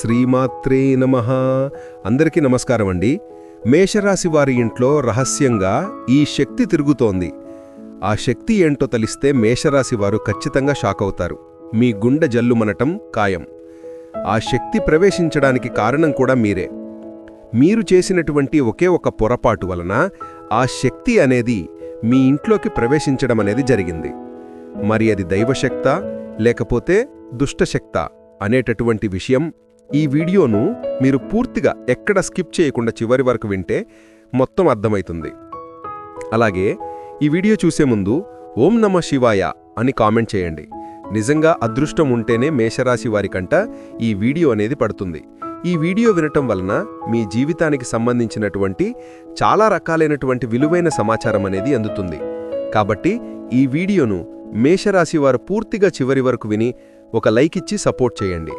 శ్రీమాత్రే నమ. అందరికీ నమస్కారం అండి. మేషరాశి వారి ఇంట్లో రహస్యంగా ఈ శక్తి తిరుగుతోంది. ఆ శక్తి ఏంటో తలిస్తే మేషరాశి వారు ఖచ్చితంగా షాక్ అవుతారు. మీ గుండె జల్లుమనటం ఖాయం. ఆ శక్తి ప్రవేశించడానికి కారణం కూడా మీరే. మీరు చేసినటువంటి ఒకే ఒక పొరపాటు వలన ఆ శక్తి అనేది మీ ఇంట్లోకి ప్రవేశించడం అనేది జరిగింది. మరి అది దైవశక్త లేకపోతే దుష్టశక్త అనేటటువంటి విషయం ఈ వీడియోను మీరు పూర్తిగా ఎక్కడ స్కిప్ చేయకుండా చివరి వరకు వింటే మొత్తం అర్థమవుతుంది. అలాగే ఈ వీడియో చూసే ముందు ఓం నమ శివాయ అని కామెంట్ చేయండి. నిజంగా అదృష్టం ఉంటేనే మేషరాశి వారికంట ఈ వీడియో అనేది పడుతుంది. ఈ వీడియో వినటం వలన మీ జీవితానికి సంబంధించినటువంటి చాలా రకాలైనటువంటి విలువైన సమాచారం అనేది అందుతుంది. కాబట్టి ఈ వీడియోను మేషరాశి వారు పూర్తిగా చివరి వరకు విని ఒక లైక్ ఇచ్చి సపోర్ట్ చేయండి.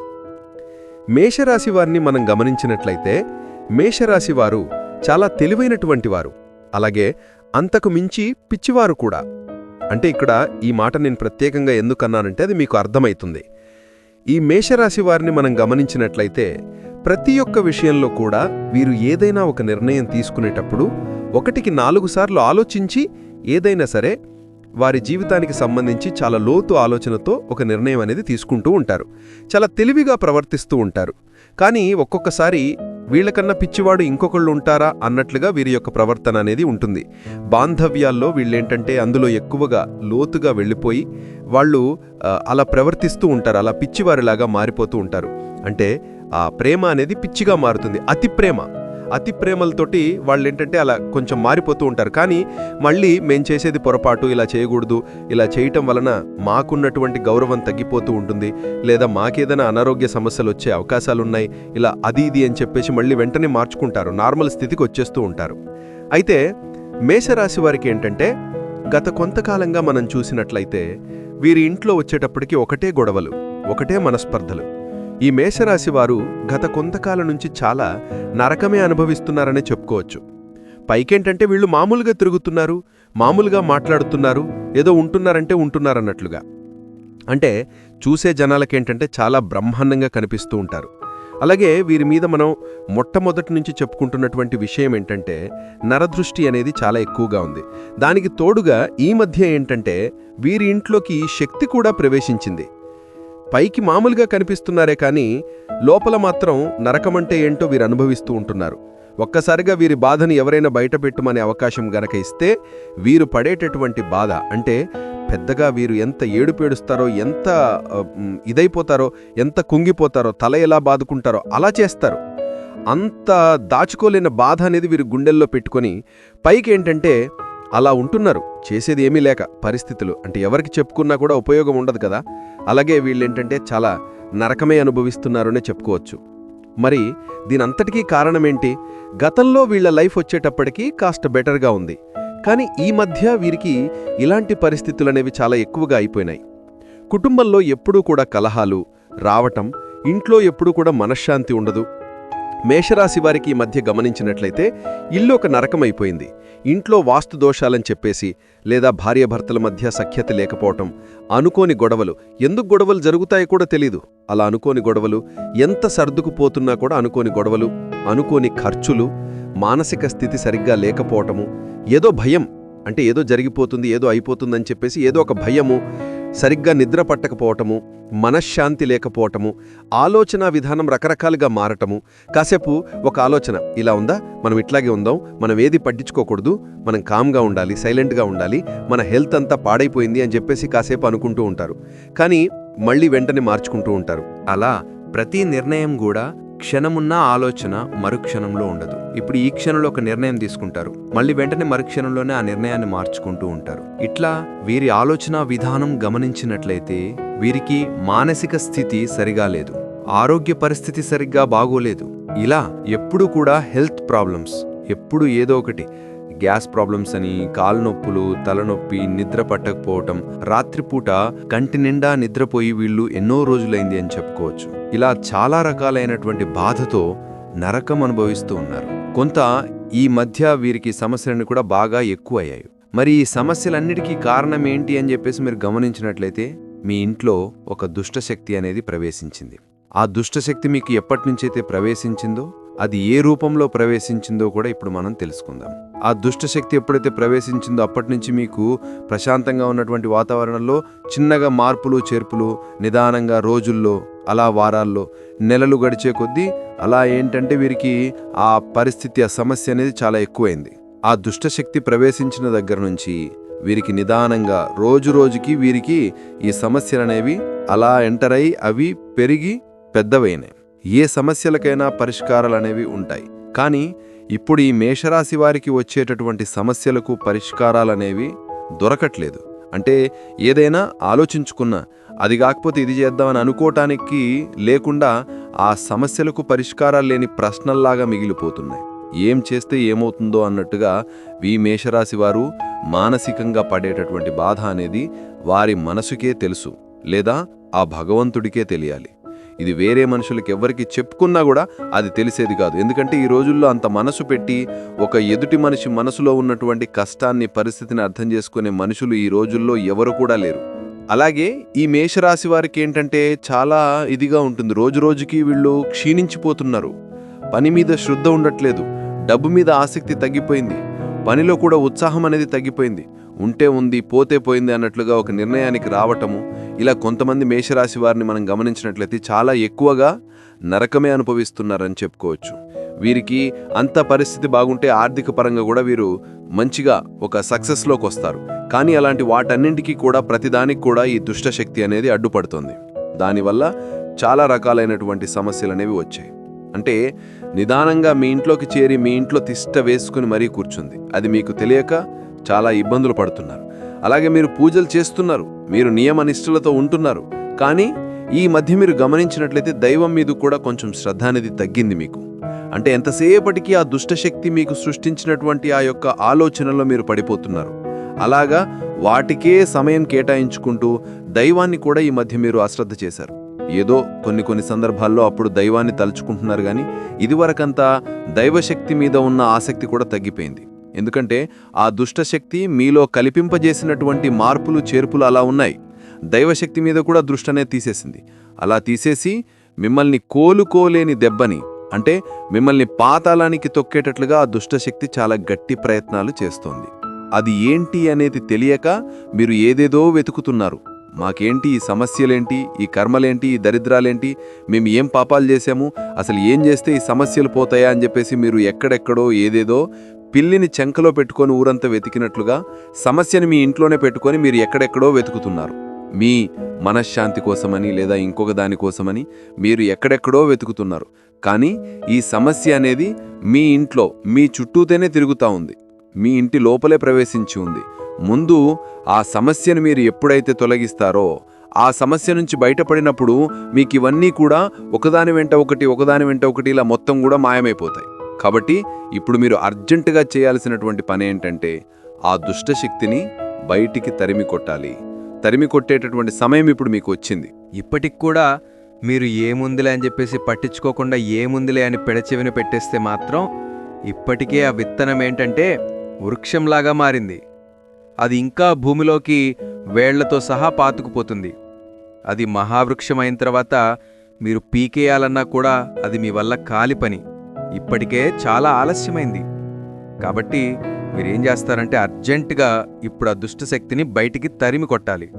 మేషరాశి వారిని మనం గమనించినట్లయితే మేషరాశి వారు చాలా తెలివైనటువంటి వారు. అలాగే అంతకు మించి పిచ్చివారు కూడా. అంటే ఇక్కడ ఈ మాట నేను ప్రత్యేకంగా ఎందుకన్నానంటే అది మీకు అర్థమవుతుంది ఈ మేషరాశి వారిని మనం గమనించినట్లయితే ప్రతి ఒక్క విషయంలో కూడా వీరు ఏదైనా ఒక నిర్ణయం తీసుకునేటప్పుడు ఒకటికి నాలుగు సార్లు ఆలోచించి ఏదైనా సరే వారి జీవితానికి సంబంధించి చాలా లోతు ఆలోచనతో ఒక నిర్ణయం అనేది తీసుకుంటూ ఉంటారు. చాలా తెలివిగా ప్రవర్తిస్తూ ఉంటారు. కానీ ఒక్కొక్కసారి వీళ్ళకన్నా పిచ్చివాడు ఇంకొకళ్ళు ఉంటారా అన్నట్లుగా వీరి యొక్క ప్రవర్తన అనేది ఉంటుంది. బాంధవ్యాల్లో వీళ్ళేంటంటే అందులో ఎక్కువగా లోతుగా వెళ్ళిపోయి వాళ్ళు అలా ప్రవర్తిస్తూ ఉంటారు. అలా పిచ్చివారిలాగా మారిపోతూ ఉంటారు. అంటే ఆ ప్రేమ అనేది పిచ్చిగా మారుతుంది. అతి ప్రేమ. అతి ప్రేమలతోటి వాళ్ళు ఏంటంటే అలా కొంచెం మారిపోతూ ఉంటారు. కానీ మళ్ళీ మేం చేసేది పొరపాటు ఇలా చేయకూడదు. ఇలా చేయటం వలన మాకున్నటువంటి గౌరవం తగ్గిపోతూ ఉంటుంది. లేదా మాకేదైనా అనారోగ్య సమస్యలు వచ్చే అవకాశాలు ఉన్నాయి ఇలా అది ఇది అని చెప్పేసి మళ్ళీ వెంటనే మార్చుకుంటారు. నార్మల్ స్థితికి వచ్చేస్తూ ఉంటారు. అయితే మేషరాశి వారికి ఏంటంటే గత కొంతకాలంగా మనం చూసినట్లయితే వీరి ఇంట్లో వచ్చేటప్పటికి ఒకటే గొడవలు ఒకటే మనస్పర్ధలు. ఈ మేషరాశి వారు గత కొంతకాలం నుంచి చాలా నరకమే అనుభవిస్తున్నారనే చెప్పుకోవచ్చు. పైకేంటంటే వీళ్ళు మామూలుగా తిరుగుతున్నారు మామూలుగా మాట్లాడుతున్నారు ఏదో ఉంటున్నారంటే ఉంటున్నారన్నట్లుగా. అంటే చూసే జనాలకేంటంటే చాలా బ్రహ్మాండంగా కనిపిస్తూ ఉంటారు. అలాగే వీరి మీద మనం మొట్టమొదటి నుంచి చెప్పుకుంటున్నటువంటి విషయం ఏంటంటే నరదృష్టి అనేది చాలా ఎక్కువగా ఉంది. దానికి తోడుగా ఈ మధ్య ఏంటంటే వీరి ఇంట్లోకి శక్తి కూడా ప్రవేశించింది. పైకి మామూలుగా కనిపిస్తున్నారే కానీ లోపల మాత్రం నరకమంటే ఏంటో వీరు అనుభవిస్తూ ఉంటున్నారు. ఒక్కసారిగా వీరి బాధని ఎవరైనా బయటపెట్టుమనే అవకాశం గనక ఇస్తే వీరు పడేటటువంటి బాధ. అంటే పెద్దగా వీరు ఎంత ఏడుపేడుస్తారో ఎంత ఇదైపోతారో ఎంత కుంగిపోతారో తల ఎలా బాదుకుంటారో అలా చేస్తారు. అంత దాచుకోలేని బాధ అనేది వీరు గుండెల్లో పెట్టుకొని పైకి ఏంటంటే అలా ఉంటున్నారు. చేసేది ఏమీ లేక పరిస్థితులు. అంటే ఎవరికి చెప్పుకున్నా కూడా ఉపయోగం ఉండదు కదా. అలాగే వీళ్ళేంటంటే చాలా నరకమే అనుభవిస్తున్నారనే చెప్పుకోవచ్చు. మరి దీనంతటికీ కారణమేంటి? గతంలో వీళ్ళ లైఫ్ వచ్చేటప్పటికీ కాస్త బెటర్గా ఉంది. కానీ ఈ మధ్య వీరికి ఇలాంటి పరిస్థితులనేవి చాలా ఎక్కువగా అయిపోయినాయి. కుటుంబంలో ఎప్పుడూ కూడా కలహాలు రావటం ఇంట్లో ఎప్పుడూ కూడా మనశ్శాంతి ఉండదు. మేషరాశి వారికి ఈ మధ్య గమనించినట్లయితే ఇల్లు ఒక నరకమైపోయింది. ఇంట్లో వాస్తు దోషాలని చెప్పేసి లేదా భార్యాభర్తల మధ్య సఖ్యత లేకపోవటం అనుకోని గొడవలు ఎందుకు గొడవలు జరుగుతాయో కూడా తెలీదు. అలా అనుకోని గొడవలు ఎంత సర్దుకుపోతున్నా కూడా అనుకోని గొడవలు అనుకోని ఖర్చులు మానసిక స్థితి సరిగ్గా లేకపోవటము ఏదో భయం అంటే ఏదో జరిగిపోతుంది ఏదో అయిపోతుందని చెప్పేసి ఏదో ఒక భయము సరిగ్గా నిద్ర పట్టకపోవటము మనశ్శాంతి లేకపోవటము ఆలోచన విధానం రకరకాలుగా మారటము. కాసేపు ఒక ఆలోచన. ఇలా ఉందా? మనం ఇట్లాగే ఉందాం. మనం ఏది పట్టించుకోకూడదు. మనం కామ్గా ఉండాలి సైలెంట్గా ఉండాలి. మన హెల్త్ అంతా పాడైపోయింది అని చెప్పేసి కాసేపు అనుకుంటూ ఉంటారు. కానీ మళ్ళీ వెంటనే మార్చుకుంటూ ఉంటారు. అలా ప్రతి నిర్ణయం కూడా క్షణమున్న ఆలోచన మరుక్షణంలో ఉండదు. ఇప్పుడు ఈ క్షణంలో ఒక నిర్ణయం తీసుకుంటారు. మళ్ళీ వెంటనే మరుక్షణంలోనే ఆ నిర్ణయాన్ని మార్చుకుంటూ ఉంటారు. ఇట్లా వీరి ఆలోచన విధానం గమనించినట్లయితే వీరికి మానసిక స్థితి సరిగా లేదు. ఆరోగ్య పరిస్థితి సరిగ్గా బాగోలేదు. ఇలా ఎప్పుడూ కూడా హెల్త్ ప్రాబ్లమ్స్ ఎప్పుడు ఏదో ఒకటి గ్యాస్ ప్రాబ్లమ్స్ అని కాలు నొప్పులు తలనొప్పి నిద్ర పట్టకపోవటం రాత్రిపూట కంటి నిండా నిద్రపోయి వీళ్ళు ఎన్నో రోజులైంది అని చెప్పుకోవచ్చు. ఇలా చాలా రకాలైనటువంటి బాధతో నరకం అనుభవిస్తూ ఉన్నారు. కొంత ఈ మధ్య వీరికి సమస్యలను కూడా బాగా ఎక్కువయ్యాయి. మరి ఈ సమస్యలన్నిటికీ కారణం ఏంటి అని చెప్పేసి మీరు గమనించినట్లయితే మీ ఇంట్లో ఒక దుష్టశక్తి అనేది ప్రవేశించింది. ఆ దుష్టశక్తి మీకు ఎప్పటి నుంచైతే ప్రవేశించిందో అది ఏ రూపంలో ప్రవేశించిందో కూడా ఇప్పుడు మనం తెలుసుకుందాం. ఆ దుష్టశక్తి ఎప్పుడైతే ప్రవేశించిందో అప్పటి నుంచి మీకు ప్రశాంతంగా ఉన్నటువంటి వాతావరణంలో చిన్నగా మార్పులు చేర్పులు నిదానంగా రోజుల్లో అలా వారాల్లో నెలలు గడిచే కొద్దీ అలా ఏంటంటే వీరికి ఆ పరిస్థితి ఆ సమస్య అనేది చాలా ఎక్కువైంది. ఆ దుష్టశక్తి ప్రవేశించిన దగ్గర నుంచి వీరికి నిదానంగా రోజు రోజుకి వీరికి ఈ సమస్యలు అనేవి అలా ఎంటర్ అయి అవి పెరిగి పెద్దవైనాయి. ఏ సమస్యలకైనా పరిష్కారాలు అనేవి ఉంటాయి. కానీ ఇప్పుడు ఈ మేషరాశి వారికి వచ్చేటటువంటి సమస్యలకు పరిష్కారాలనేవి దొరకట్లేదు. అంటే ఏదైనా ఆలోచించుకున్నా అది కాకపోతే ఇది చేద్దామని అనుకోవటానికి లేకుండా ఆ సమస్యలకు పరిష్కారాలు లేని ప్రశ్నల్లాగా మిగిలిపోతున్నాయి. ఏం చేస్తే ఏమవుతుందో అన్నట్టుగా ఈ మేషరాశి వారు మానసికంగా పడేటటువంటి బాధ అనేది వారి మనసుకే తెలుసు. లేదా ఆ భగవంతుడికే తెలియాలి. ఇది వేరే మనుషులకి ఎవరికి చెప్పుకున్నా కూడా అది తెలిసేది కాదు. ఎందుకంటే ఈ రోజుల్లో అంత మనసు పెట్టి ఒక ఎదుటి మనిషి మనసులో ఉన్నటువంటి కష్టాన్ని పరిస్థితిని అర్థం చేసుకునే మనుషులు ఈ రోజుల్లో ఎవరు కూడా లేరు. అలాగే ఈ మేషరాశి వారికి ఏంటంటే చాలా ఇదిగా ఉంటుంది. రోజు రోజుకి వీళ్ళు క్షీణించిపోతున్నారు. పని మీద శ్రద్ధ ఉండట్లేదు. డబ్బు మీద ఆసక్తి తగ్గిపోయింది. పనిలో కూడా ఉత్సాహం అనేది తగ్గిపోయింది. ఉంటే ఉంది పోతే పోయింది అన్నట్లుగా ఒక నిర్ణయానికి రావటము ఇలా కొంతమంది మేషరాశి వారిని మనం గమనించినట్లయితే చాలా ఎక్కువగా నరకమే అనుభవిస్తున్నారని చెప్పుకోవచ్చు. వీరికి అంత పరిస్థితి బాగుంటే ఆర్థిక పరంగా కూడా వీరు మంచిగా ఒక సక్సెస్లోకి వస్తారు. కానీ అలాంటి వాటన్నింటికీ కూడా ప్రతిదానికి కూడా ఈ దుష్టశక్తి అనేది అడ్డుపడుతుంది. దానివల్ల చాలా రకాలైనటువంటి సమస్యలు అనేవి వచ్చాయి. అంటే నిదానంగా మీ ఇంట్లోకి చేరి మీ ఇంట్లో తిష్ట వేసుకుని మరీ కూర్చుంది. అది మీకు తెలియక చాలా ఇబ్బందులు పడుతున్నారు. అలాగే మీరు పూజలు చేస్తున్నారు. మీరు నియమనిష్ఠులతో ఉంటున్నారు. కానీ ఈ మధ్య మీరు గమనించినట్లయితే దైవం మీద కూడా కొంచెం శ్రద్ధ అనేది తగ్గింది మీకు. అంటే ఎంతసేపటికి ఆ దుష్టశక్తి మీకు సృష్టించినటువంటి ఆ యొక్క ఆలోచనలో మీరు పడిపోతున్నారు. అలాగా వాటికే సమయం కేటాయించుకుంటూ దైవాన్ని కూడా ఈ మధ్య మీరు అశ్రద్ధ చేశారు. ఏదో కొన్ని కొన్ని సందర్భాల్లో అప్పుడు దైవాన్ని తలుచుకుంటున్నారు కానీ ఇదివరకంతా దైవశక్తి మీద ఉన్న ఆసక్తి కూడా తగ్గిపోయింది. ఎందుకంటే ఆ దుష్టశక్తి మీలో కలిపింపజేసినటువంటి మార్పులు చేర్పులు అలా ఉన్నాయి. దైవశక్తి మీద కూడా దృష్టనే తీసేసింది. అలా తీసేసి మిమ్మల్ని కోలుకోలేని దెబ్బని అంటే మిమ్మల్ని పాతాళానికి తొక్కేటట్లుగా ఆ దుష్టశక్తి చాలా గట్టి ప్రయత్నాలు చేస్తోంది. అది ఏంటి అనేది తెలియక మీరు ఏదేదో వెతుకుతున్నారు. మాకేంటి ఈ సమస్యలేంటి ఈ కర్మలేంటి ఈ దరిద్రాలేంటి మేము ఏం పాపాలు చేశాము అసలు ఏం చేస్తే ఈ సమస్యలు పోతాయా అని చెప్పేసి మీరు ఎక్కడెక్కడో ఏదేదో పిల్లిని చెంకలో పెట్టుకొని ఊరంతా వెతికినట్లుగా సమస్యని మీ ఇంట్లోనే పెట్టుకొని మీరు ఎక్కడెక్కడో వెతుకుతున్నారు. మీ మనశ్శాంతి కోసమని లేదా ఇంకొక దానికోసమని మీరు ఎక్కడెక్కడో వెతుకుతున్నారు. కానీ ఈ సమస్య అనేది మీ ఇంట్లో మీ చుట్టూతోనే తిరుగుతూ ఉంది. మీ ఇంటి లోపలే ప్రవేశించి ఉంది. ముందు ఆ సమస్యను మీరు ఎప్పుడైతే తొలగిస్తారో ఆ సమస్య నుంచి బయటపడినప్పుడు మీకు ఇవన్నీ కూడా ఒకదాని వెంట ఒకటి ఒకదాని వెంట ఒకటి ఇలా మొత్తం కూడా మాయమైపోతాయి. కాబట్టి ఇప్పుడు మీరు అర్జెంటుగా చేయాల్సినటువంటి పని ఏంటంటే ఆ దుష్టశక్తిని బయటికి తరిమి కొట్టాలి. తరిమి కొట్టేటటువంటి సమయం ఇప్పుడు మీకు వచ్చింది. ఇప్పటికి కూడా మీరు ఏముందిలే అని చెప్పేసి పట్టించుకోకుండా ఏముందిలే అని పెడచెవిన పెట్టేస్తే మాత్రం ఇప్పటికే ఆ విత్తనం ఏంటంటే వృక్షంలాగా మారింది. అది ఇంకా భూమిలోకి వేళ్ళతో సహా పాతుకుపోతుంది. అది మహావృక్షం అయిన తర్వాత మీరు పీకేయాలన్నా కూడా అది మీ వల్ల కాలి పని. ఇప్పటికే చాలా ఆలస్యమైంది. కాబట్టి మీరేం చేస్తారంటే అర్జెంటుగా ఇప్పుడు ఆ దుష్టశక్తిని బయటికి తరిమి కొట్టాలి.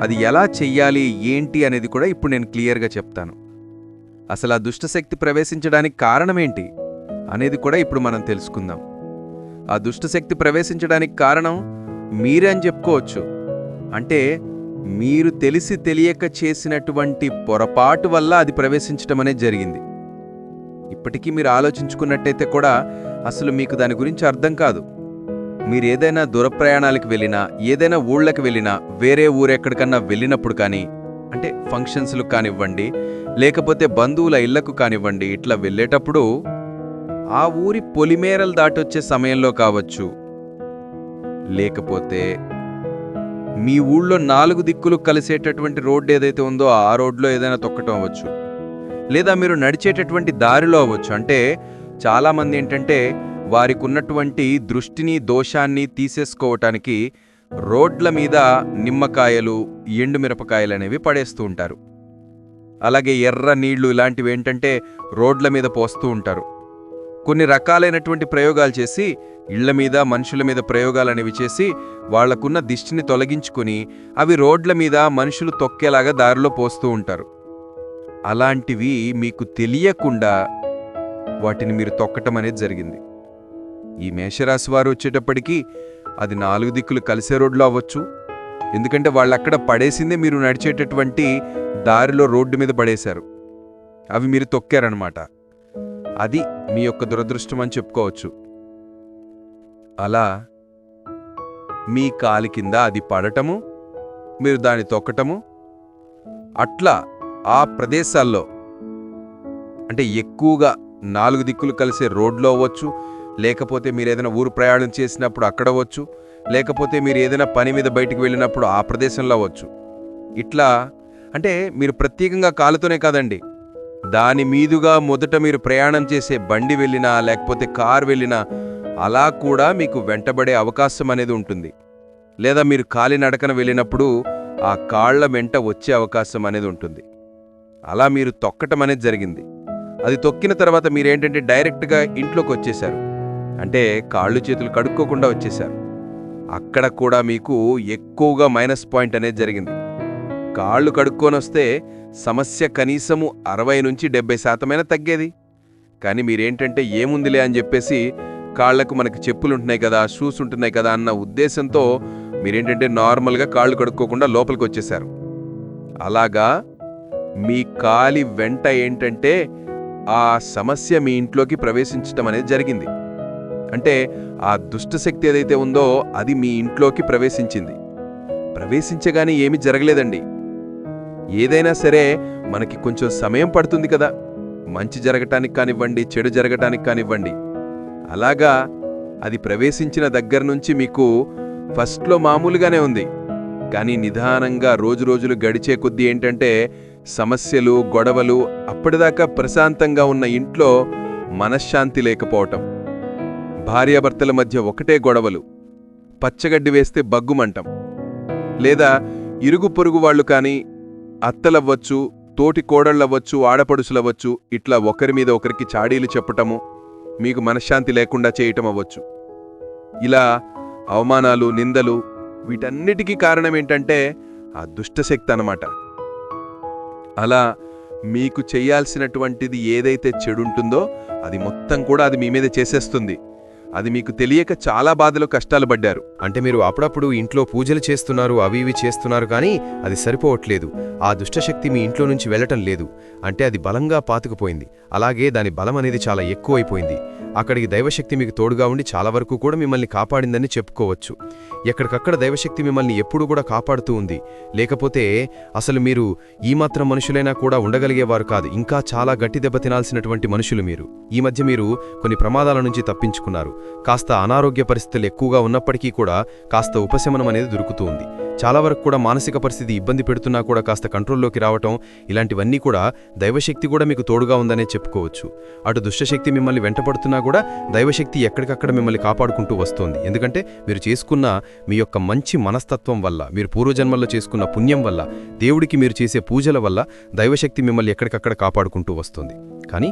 అది ఎలా చెయ్యాలి ఏంటి అనేది కూడా ఇప్పుడు నేను క్లియర్గా చెప్తాను. అసలు ఆ దుష్టశక్తి ప్రవేశించడానికి కారణమేంటి అనేది కూడా ఇప్పుడు మనం తెలుసుకుందాం. ఆ దుష్టశక్తి ప్రవేశించడానికి కారణం మీరే అని చెప్పుకోవచ్చు. అంటే మీరు తెలిసి తెలియక చేసినటువంటి పొరపాటు వల్ల అది ప్రవేశించడం అనేది జరిగింది. ఇప్పటికీ మీరు ఆలోచించుకున్నట్టయితే కూడా అసలు మీకు దాని గురించి అర్థం కాదు. మీరు ఏదైనా దూర ప్రయాణాలకు వెళ్ళినా ఏదైనా ఊళ్ళకి వెళ్ళినా వేరే ఊరెక్కడికన్నా వెళ్ళినప్పుడు కానీ అంటే ఫంక్షన్స్లకు కానివ్వండి లేకపోతే బంధువుల ఇళ్ళకు కానివ్వండి ఇట్లా వెళ్ళేటప్పుడు ఆ ఊరి పొలిమేరలు దాటొచ్చే సమయంలో కావచ్చు. లేకపోతే మీ ఊళ్ళో నాలుగు దిక్కులు కలిసేటటువంటి రోడ్డు ఏదైతే ఉందో ఆ రోడ్లో ఏదైనా తొక్కటం అవ్వచ్చు. లేదా మీరు నడిచేటటువంటి దారిలో అవ్వచ్చు. అంటే చాలామంది ఏంటంటే వారికి ఉన్నటువంటి దృష్టిని దోషాన్ని తీసేసుకోవటానికి రోడ్ల మీద నిమ్మకాయలు ఎండుమిరపకాయలు అనేవి పడేస్తూ ఉంటారు. అలాగే ఎర్ర నీళ్ళు ఇలాంటివి ఏంటంటే రోడ్ల మీద పోస్తూ ఉంటారు. కొన్ని రకాలైనటువంటి ప్రయోగాలు చేసి ఇళ్ళ మీద మనుషుల మీద ప్రయోగాలు అనేవి చేసి వాళ్ళకున్న దిష్టిని తొలగించుకుని అవి రోడ్ల మీద మనుషులు తొక్కేలాగా దారిలో పోస్తూ ఉంటారు. అలాంటివి మీకు తెలియకుండా వాటిని మీరు తొక్కటం అనేది జరిగింది. ఈ మేషరాశి వారు వచ్చేటప్పటికీ అది నాలుగు దిక్కులు కలిసే రోడ్లో అవ్వచ్చు. ఎందుకంటే వాళ్ళు అక్కడ పడేసిందే మీరు నడిచేటటువంటి దారిలో రోడ్డు మీద పడేశారు. అవి మీరు తొక్కారనమాట అది మీ యొక్క దురదృష్టం అని చెప్పుకోవచ్చు. అలా మీ కాలి కింద అది పడటము మీరు దాన్ని తొక్కటము అట్లా ఆ ప్రదేశాల్లో. అంటే ఎక్కువగా నాలుగు దిక్కులు కలిసే రోడ్లో అవ్వచ్చు లేకపోతే మీరు ఏదైనా ఊరు ప్రయాణం చేసినప్పుడు అక్కడ అవ్వచ్చు లేకపోతే మీరు ఏదైనా పని మీద బయటికి వెళ్ళినప్పుడు ఆ ప్రదేశంలో అవ్వచ్చు. ఇట్లా అంటే మీరు ప్రత్యేకంగా కాలుతోనే కాదండి. దాని మీదుగా మొదట మీరు ప్రయాణం చేసే బండి వెళ్ళినా లేకపోతే కార్ వెళ్ళినా అలా కూడా మీకు వెంటబడే అవకాశం అనేది ఉంటుంది. లేదా మీరు కాలినడకన వెళ్ళినప్పుడు ఆ కాళ్ళ వెంట వచ్చే అవకాశం అనేది ఉంటుంది. అలా మీరు తొక్కటం అనేది జరిగింది. అది తొక్కిన తర్వాత మీరేంటంటే డైరెక్ట్గా ఇంట్లోకి వచ్చేశారు అంటే కాళ్ళు చేతులు కడుక్కోకుండా వచ్చేశారు అక్కడ కూడా మీకు ఎక్కువగా మైనస్ పాయింట్ అనేది జరిగింది. కాళ్ళు కడుక్కొని వస్తే సమస్య కనీసము అరవై నుంచి డెబ్బై శాతమైనా తగ్గేది. కానీ మీరేంటంటే ఏముందిలే అని చెప్పేసి కాళ్ళకు మనకి చెప్పులు ఉంటున్నాయి కదా షూస్ ఉంటున్నాయి కదా అన్న ఉద్దేశంతో మీరేంటంటే నార్మల్గా కాళ్ళు కడుక్కోకుండా లోపలికి వచ్చేశారు అలాగా మీ కాలి వెంట ఏంటంటే ఆ సమస్య మీ ఇంట్లోకి ప్రవేశించటం అనేది జరిగింది. అంటే ఆ దుష్టశక్తి ఏదైతే ఉందో అది మీ ఇంట్లోకి ప్రవేశించింది. ప్రవేశించగానే ఏమీ జరగలేదండి. ఏదైనా సరే మనకి కొంచెం సమయం పడుతుంది కదా. మంచి జరగటానికి కానివ్వండి చెడు జరగటానికి కానివ్వండి. అలాగా అది ప్రవేశించిన దగ్గర నుంచి మీకు ఫస్ట్లో మామూలుగానే ఉంది. కానీ నిదానంగా రోజు రోజులు గడిచే కొద్దీ ఏంటంటే సమస్యలు గొడవలు అప్పటిదాకా ప్రశాంతంగా ఉన్న ఇంట్లో మనశ్శాంతి లేకపోవటం. భార్యాభర్తల మధ్య ఒకటే గొడవలు. పచ్చగడ్డి వేస్తే బగ్గుమంటం. లేదా ఇరుగు పొరుగు వాళ్ళు కానీ అత్తలవ్వచ్చు తోటి కోడళ్ళవ్వచ్చు ఆడపడుసులవ్వచ్చు ఇట్లా ఒకరి మీద ఒకరికి చాడీలు చెప్పటము మీకు మనశ్శాంతి లేకుండా చేయటం అవ్వచ్చు. ఇలా అవమానాలు నిందలు వీటన్నిటికీ కారణం ఏంటంటే ఆ దుష్టశక్తి అన్నమాట. అలా మీకు చేయాల్సినటువంటిది ఏదైతే చెడుంటుందో అది మొత్తం కూడా అది మీ మీద చేసేస్తుంది. అది మీకు తెలియక చాలా బాధలు కష్టాలు పడ్డారు. అంటే మీరు అప్పుడప్పుడు ఇంట్లో పూజలు చేస్తున్నారు అవి ఇవి చేస్తున్నారు కానీ అది సరిపోవట్లేదు. ఆ దుష్టశక్తి మీ ఇంట్లో నుంచి వెళ్ళటం లేదు. అంటే అది బలంగా పాతుకుపోయింది. అలాగే దాని బలం అనేది చాలా ఎక్కువైపోయింది. అక్కడికి దైవశక్తి మీకు తోడుగా ఉండి చాలా వరకు కూడా మిమ్మల్ని కాపాడిందని చెప్పుకోవచ్చు. ఎక్కడికక్కడ దైవశక్తి మిమ్మల్ని ఎప్పుడూ కూడా కాపాడుతూ ఉంది. లేకపోతే అసలు మీరు ఈ మాత్రం మనుషులైనా కూడా ఉండగలిగేవారు కాదు. ఇంకా చాలా గట్టి దెబ్బ తినాల్సినటువంటి మనుషులు మీరు. ఈ మధ్య మీరు కొన్ని ప్రమాదాల నుంచి తప్పించుకున్నారు. కాస్త అనారోగ్య పరిస్థితులు ఎక్కువగా ఉన్నప్పటికీ కూడా కాస్త ఉపశమనం అనేది దొరుకుతూ ఉంది. చాలా వరకు కూడా మానసిక పరిస్థితి ఇబ్బంది పెడుతున్నా కూడా కాస్త కంట్రోల్లోకి రావటం ఇలాంటివన్నీ కూడా దైవశక్తి కూడా మీకు తోడుగా ఉందనే చెప్పుకోవచ్చు. అటు దుష్టశక్తి మిమ్మల్ని వెంటపడుతున్నా కూడా దైవశక్తి ఎక్కడికక్కడ మిమ్మల్ని కాపాడుకుంటూ వస్తోంది. ఎందుకంటే మీరు చేసుకున్న మీ యొక్క మంచి మనస్తత్వం వల్ల మీరు పూర్వజన్మల్లో చేసుకున్న పుణ్యం వల్ల దేవుడికి మీరు చేసే పూజల వల్ల దైవశక్తి మిమ్మల్ని ఎక్కడికక్కడ కాపాడుకుంటూ వస్తుంది. కానీ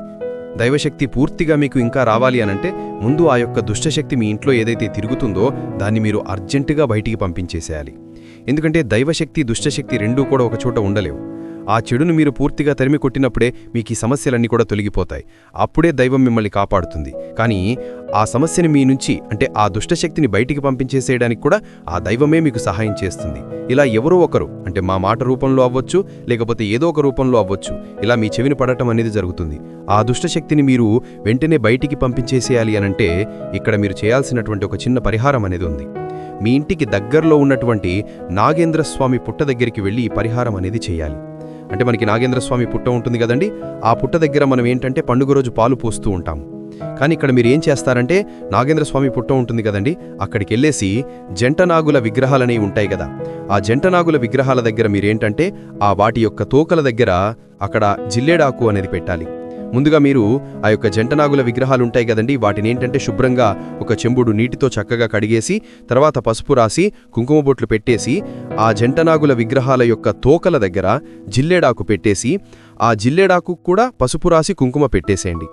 దైవశక్తి పూర్తిగా మీకు ఇంకా రావాలి అనంటే ముందు ఆ యొక్క దుష్టశక్తి మీ ఇంట్లో ఏదైతే తిరుగుతుందో దాన్ని మీరు అర్జెంటుగా బయటికి పంపించేసేయాలి. ఎందుకంటే దైవశక్తి దుష్టశక్తి రెండూ కూడా ఒకచోట ఉండలేవు. ఆ చెడును మీరు పూర్తిగా తరిమి కొట్టినప్పుడే మీకు ఈ సమస్యలన్నీ కూడా తొలగిపోతాయి. అప్పుడే దైవం మిమ్మల్ని కాపాడుతుంది. కానీ ఆ సమస్యని మీ నుంచి అంటే ఆ దుష్టశక్తిని బయటికి పంపించేసేయడానికి కూడా ఆ దైవమే మీకు సహాయం చేస్తుంది. ఇలా ఎవరో ఒకరు అంటే మా మాట రూపంలో అవ్వచ్చు లేకపోతే ఏదో ఒక రూపంలో అవ్వచ్చు ఇలా మీ చెవిని పడటం అనేది జరుగుతుంది. ఆ దుష్టశక్తిని మీరు వెంటనే బయటికి పంపించేసేయాలి అనంటే ఇక్కడ మీరు చేయాల్సినటువంటి ఒక చిన్న పరిహారం అనేది ఉంది. మీ ఇంటికి దగ్గరలో ఉన్నటువంటి నాగేంద్ర స్వామి పుట్ట దగ్గరికి వెళ్ళి ఈ పరిహారం అనేది చేయాలి. అంటే మనకి నాగేంద్ర స్వామి పుట్ట ఉంటుంది కదండి ఆ పుట్ట దగ్గర మనం ఏంటంటే పండుగ రోజు పాలు పోస్తూ ఉంటాం. కానీ ఇక్కడ మీరు ఏం చేస్తారంటే నాగేంద్ర స్వామి పుట్ట ఉంటుంది కదండి అక్కడికి వెళ్ళేసి జంటనాగుల విగ్రహాలనేవి ఉంటాయి కదా ఆ జంటనాగుల విగ్రహాల దగ్గర మీరేంటంటే ఆ వాటి యొక్క తోకల దగ్గర అక్కడ జిల్లేడాకు అనేది పెట్టాలి. ముందుగా మీరు ఆ యొక్క జంటనాగుల విగ్రహాలు ఉంటాయి కదండి వాటిని ఏంటంటే శుభ్రంగా ఒక చెంబుడు నీటితో చక్కగా కడిగేసి తర్వాత పసుపు రాసి కుంకుమ బొట్లు పెట్టేసి ఆ జంటనాగుల విగ్రహాల యొక్క తోకల దగ్గర జిల్లేడాకు పెట్టేసి ఆ జిల్లేడాకు కూడా పసుపు రాసి కుంకుమ పెట్టేసేయండి.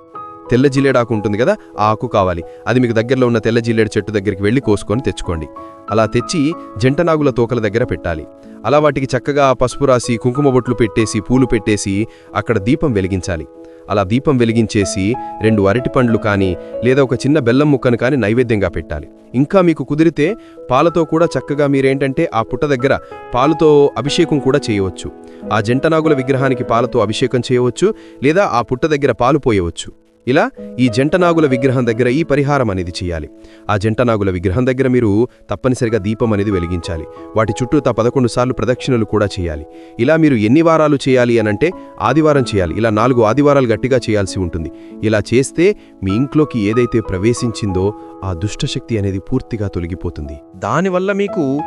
తెల్ల జిల్లేడాకు ఉంటుంది కదా ఆ ఆకు కావాలి. అది మీకు దగ్గరలో ఉన్న తెల్ల జిల్లేడు చెట్టు దగ్గరికి వెళ్ళి కోసుకొని తెచ్చుకోండి. అలా తెచ్చి జంటనాగుల తోకల దగ్గర పెట్టాలి. అలా వాటికి చక్కగా పసుపు రాసి కుంకుమ బొట్లు పెట్టేసి పూలు పెట్టేసి అక్కడ దీపం వెలిగించాలి. అలా దీపం వెలిగించేసి రెండు అరటి పండ్లు కానీ లేదా ఒక చిన్న బెల్లం ముక్కను కానీ నైవేద్యంగా పెట్టాలి. ఇంకా మీకు కుదిరితే పాలతో కూడా చక్కగా మీరేంటంటే ఆ పుట్ట దగ్గర పాలతో అభిషేకం కూడా చేయవచ్చు. ఆ జంటనాగుల విగ్రహానికి పాలతో అభిషేకం చేయవచ్చు లేదా ఆ పుట్ట దగ్గర పాలు పోయవచ్చు. ఇలా ఈ జంటనాగుల విగ్రహం దగ్గర ఈ పరిహారం అనేది చేయాలి. ఆ జంటనాగుల విగ్రహం దగ్గర మీరు తప్పనిసరిగా దీపం అనేది వెలిగించాలి. వాటి చుట్టూ తా పదకొండు సార్లు ప్రదక్షిణలు కూడా చేయాలి. ఇలా మీరు ఎన్ని వారాలు చేయాలి అనంటే ఆదివారం చేయాలి. ఇలా నాలుగు ఆదివారాలు గట్టిగా చేయాల్సి ఉంటుంది. ఇలా చేస్తే మీ ఇంట్లోకి ఏదైతే ప్రవేశించిందో ఆ దుష్టశక్తి అనేది పూర్తిగా తొలగిపోతుంది. దానివల్ల మీకు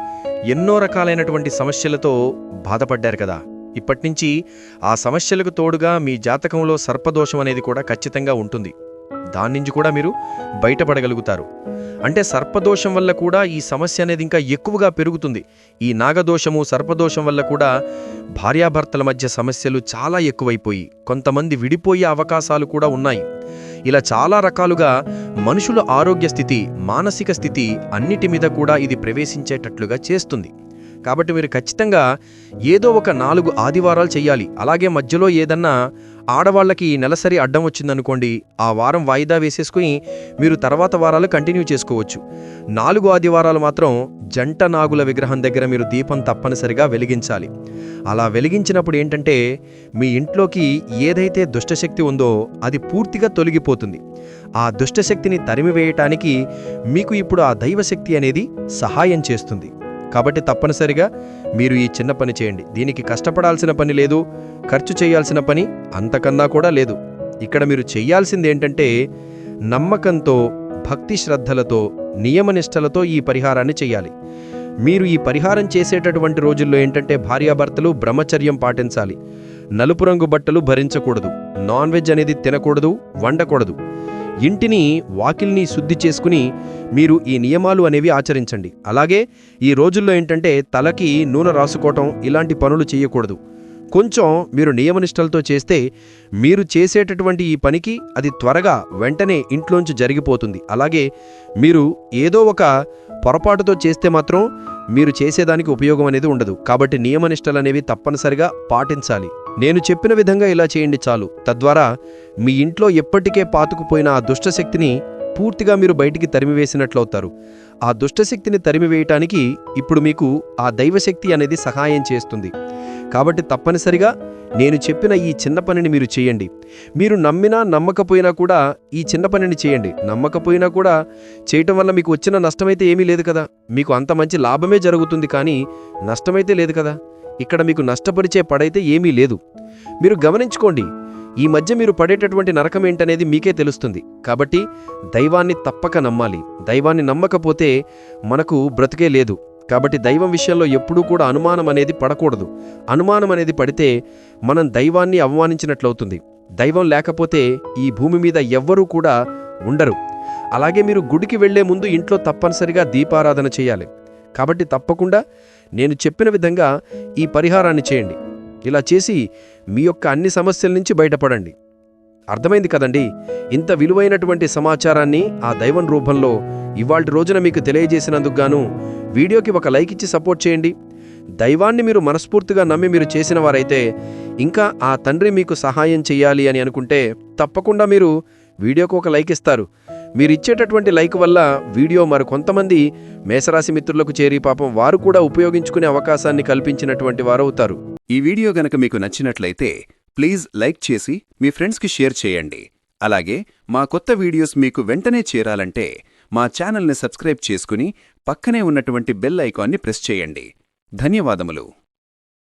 ఎన్నో రకాలైనటువంటి సమస్యలతో బాధపడ్డారు కదా. ఇప్పటినుంచి ఆ సమస్యలకు తోడుగా మీ జాతకంలో సర్పదోషం అనేది కూడా ఖచ్చితంగా ఉంటుంది. దాని నుంచి కూడా మీరు బయటపడగలుగుతారు. అంటే సర్పదోషం వల్ల కూడా ఈ సమస్య అనేది ఇంకా ఎక్కువగా పెరుగుతుంది. ఈ నాగదోషము సర్పదోషం వల్ల కూడా భార్యాభర్తల మధ్య సమస్యలు చాలా ఎక్కువైపోయి కొంతమంది విడిపోయే అవకాశాలు కూడా ఉన్నాయి. ఇలా చాలా రకాలుగా మనుషుల ఆరోగ్య స్థితి మానసిక స్థితి అన్నిటి మీద కూడా ఇది ప్రవేశించేటట్లుగా చేస్తుంది. కాబట్టి మీరు ఖచ్చితంగా ఏదో ఒక నాలుగు ఆదివారాలు చేయాలి అలాగే మధ్యలో ఏదన్నా ఆడవాళ్ళకి నెలసరి అడ్డం వచ్చిందనుకోండి ఆ వారం వాయిదా వేసేసుకుని మీరు తర్వాత వారాలు కంటిన్యూ చేసుకోవచ్చు. నాలుగు ఆదివారాలు మాత్రం జంట నాగుల విగ్రహం దగ్గర మీరు దీపం తప్పనిసరిగా వెలిగించాలి. అలా వెలిగించినప్పుడు ఏంటంటే మీ ఇంట్లోకి ఏదైతే దుష్టశక్తి ఉందో అది పూర్తిగా తొలగిపోతుంది. ఆ దుష్టశక్తిని తరిమివేయటానికి మీకు ఇప్పుడు ఆ దైవశక్తి అనేది సహాయం చేస్తుంది. కాబట్టి తప్పనిసరిగా మీరు ఈ చిన్న పని చేయండి. దీనికి కష్టపడాల్సిన పని లేదు ఖర్చు చేయాల్సిన పని అంతకన్నా కూడా లేదు. ఇక్కడ మీరు చెయ్యాల్సింది ఏంటంటే నమ్మకంతో భక్తి శ్రద్ధలతో నియమనిష్టలతో ఈ పరిహారాన్ని చేయాలి. మీరు ఈ పరిహారం చేసేటటువంటి రోజుల్లో ఏంటంటే భార్యాభర్తలు బ్రహ్మచర్యం పాటించాలి. నలుపు రంగు బట్టలు భరించకూడదు నాన్ వెజ్ అనేది తినకూడదు వండకూడదు. ఇంటిని వాకిల్ని శుద్ధి చేసుకుని మీరు ఈ నియమాలు అనేవి ఆచరించండి. అలాగే ఈ రోజుల్లో ఏంటంటే తలకి నూనె రాసుకోవటం ఇలాంటి పనులు చేయకూడదు. కొంచెం మీరు నియమనిష్టలతో చేస్తే మీరు చేసేటటువంటి ఈ పనికి అది త్వరగా వెంటనే ఇంట్లోంచి జరిగిపోతుంది. అలాగే మీరు ఏదో ఒక పొరపాటుతో చేస్తే మాత్రం మీరు చేసేదానికి ఉపయోగం అనేది ఉండదు. కాబట్టి నియమనిష్టలు అనేవి తప్పనిసరిగా పాటించాలి. నేను చెప్పిన విధంగా ఇలా చేయండి చాలు. తద్వారా మీ ఇంట్లో ఎప్పటికే పాతుకుపోయిన ఆ దుష్టశక్తిని పూర్తిగా మీరు బయటికి తరిమివేసినట్లవుతారు. ఆ దుష్టశక్తిని తరిమివేయటానికి ఇప్పుడు మీకు ఆ దైవశక్తి అనేది సహాయం చేస్తుంది. కాబట్టి తప్పనిసరిగా నేను చెప్పిన ఈ చిన్న పనిని మీరు చేయండి. మీరు నమ్మినా నమ్మకపోయినా కూడా ఈ చిన్న పనిని చేయండి. నమ్మకపోయినా కూడా చేయటం వల్ల మీకు వచ్చిన నష్టమైతే ఏమీ లేదు కదా. మీకు అంత మంచి లాభమే జరుగుతుంది కానీ నష్టమైతే లేదు కదా. ఇక్కడ మీకు నష్టపరిచే పడైతే ఏమీ లేదు. మీరు గమనించుకోండి ఈ మధ్య మీరు పడేటటువంటి నరకం ఏంటనేది మీకే తెలుస్తుంది. కాబట్టి దైవాన్ని తప్పక నమ్మాలి. దైవాన్ని నమ్మకపోతే మనకు బ్రతికే లేదు. కాబట్టి దైవం విషయంలో ఎప్పుడూ కూడా అనుమానం అనేది పడకూడదు. అనుమానం అనేది పడితే మనం దైవాన్ని అవమానించినట్లవుతుంది. దైవం లేకపోతే ఈ భూమి మీద ఎవ్వరూ కూడా ఉండరు. అలాగే మీరు గుడికి వెళ్ళే ముందు ఇంట్లో తప్పనిసరిగా దీపారాధన చేయాలి. కాబట్టి తప్పకుండా నేను చెప్పిన విధంగా ఈ పరిహారాన్ని చేయండి. ఇలా చేసి మీ యొక్క అన్ని సమస్యల నుంచి బయటపడండి. అర్థమైంది కదండి? ఇంత విలువైనటువంటి సమాచారాన్ని ఆ దైవం రూపంలో ఇవాల్టి రోజున మీకు తెలియజేసినందుకు గాను వీడియోకి ఒక లైక్ ఇచ్చి సపోర్ట్ చేయండి. దైవాన్ని మీరు మనస్ఫూర్తిగా నమ్మి మీరు చేసిన వారైతే ఇంకా ఆ తండ్రి మీకు సహాయం చేయాలి అని అనుకుంటే తప్పకుండా మీరు వీడియోకు ఒక లైక్ ఇస్తారు. మీరు ఇచ్చేటటువంటి లైక్ వల్ల వీడియో మరికొంతమంది మేషరాశి మిత్రులకు చేరి పాపం వారు కూడా ఉపయోగించుకునే అవకాశాన్ని కల్పించినటువంటి వారవుతారు. ఈ వీడియో గనక మీకు నచ్చినట్లయితే ప్లీజ్ లైక్ చేసి మీ ఫ్రెండ్స్కి షేర్ చేయండి. అలాగే మా కొత్త వీడియోస్ మీకు వెంటనే చేరాలంటే మా ఛానల్ని సబ్స్క్రైబ్ చేసుకుని పక్కనే ఉన్నటువంటి బెల్ ఐకాన్ని ప్రెస్ చేయండి. ధన్యవాదములు.